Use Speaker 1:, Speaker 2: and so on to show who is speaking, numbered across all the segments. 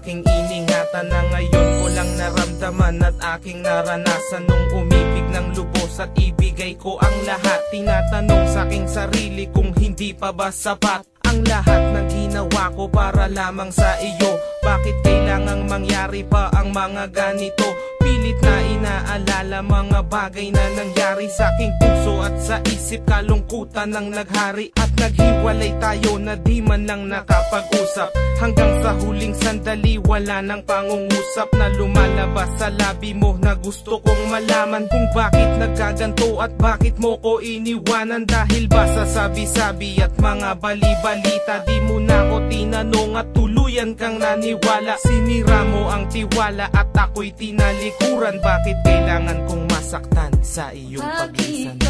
Speaker 1: aking iningatan na ngayon ko lang naramdaman at aking naranasan nung umibig ng lubos at ibigay ko ang lahat. Tinatanong sa aking sarili kung hindi pa ba sapat ang lahat ng ginawa ko para lamang sa iyo. Bakit kailangang mangyari pa ang mga ganito? Pilit na inaalala mga bagay na nangyari sa aking puso at sa isip Kalungkutan ng naghari at naghiwalay tayo na di man lang nakapag-usap. Hanggang sa huling sandali wala nang pangungusap Na lumalabas sa labi mo na gusto kong malaman Kung bakit nagkaganto at bakit mo ko iniwanan. Dahil ba sa sabi-sabi at mga bali-balita Di mo na ko tinanong at tuluyan kang naniwala. Sinira mo ang tiwala at ako'y tinalikuran. Bakit kailangan kong masaktan sa iyong paglisan?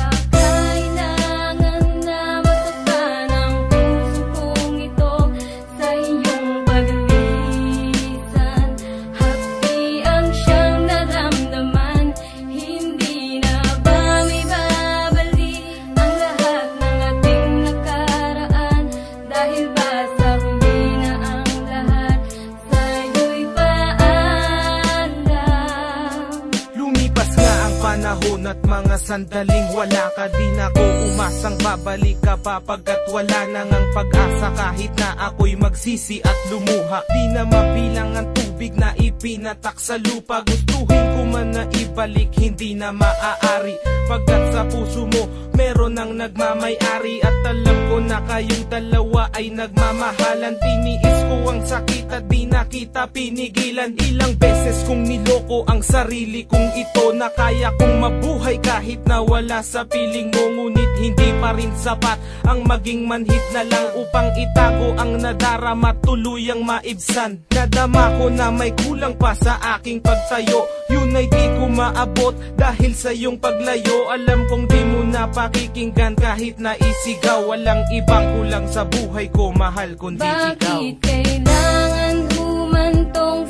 Speaker 1: At mga sandaling wala ka Di na ko umasang babalik ka pa Pagkat wala na ngang pag-asa. Kahit na ako'y magsisi at lumuha Di na mabilang ang tubig na ipinatak sa lupa. Gustuhin man na ibalik hindi na maaari. Pagkat sa puso mo meron ang nagmamayari. At alam ko na kayong dalawa ay nagmamahalan. Tiniis ko ang sakit at di na kita pinigilan. Ilang beses kong niloko ang sarili kong ito Na kaya kong mabuhay kahit na wala sa piling mo. Ngunit hindi pa rin sapat ang maging manhit na lang Upang itago ang nadarama. Tuluyang maibsan. Nadama ko na may kulang pa sa aking pagtayo Yun ay di ko maabot. Dahil sa iyong paglayo Alam kong di mo na pakikinggan kahit na isigaw Walang ibang kulang sa buhay ko. Mahal kundi ikaw
Speaker 2: Bakit kailangan humantong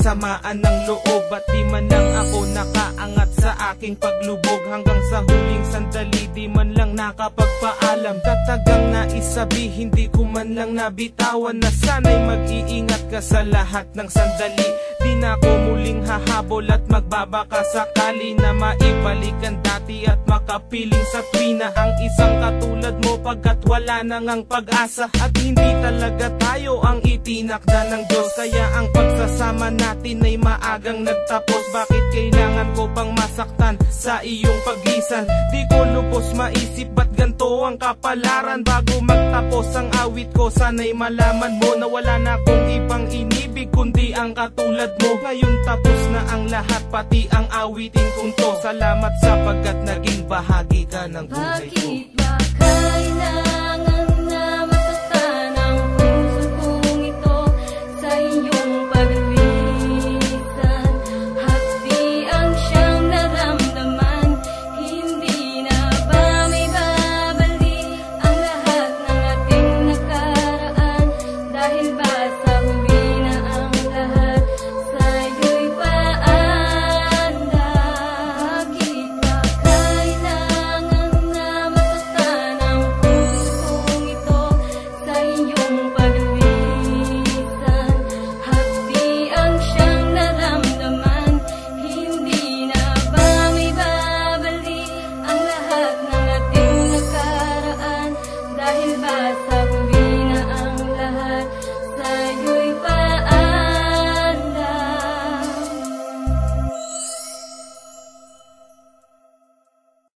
Speaker 1: samaan ng loob At di man lang ako nakaangat sa aking paglubog. Hanggang sa huling sandali di man lang nakapagpaalam. Tatagang na isabi hindi ko man lang nabitawan Na sana'y mag-iingat ka sa lahat ng sandali na ako muling hahabol at magbabaka. Sakali Na maibalik ang dati at makapiling sa tuwina Ang isang katulad mo pagkat wala na ngang pag-asa. At hindi talaga tayo ang itinakda ng Diyos. Kaya ang pagsasama natin ay maagang nagtapos. Bakit kailangan ko pang masaktan sa iyong pagisan? Di ko lubos maisip ba't ganto ang kapalaran Bago magtapos ang awit ko. Sana'y malaman mo Na wala na akong ibang inibig kundi ang katulad mo. Ngayon tapos na ang lahat pati ang awitin kong to. Salamat sapagkat naging bahagi ka ng buhay ko.
Speaker 2: Bakit ba kailangan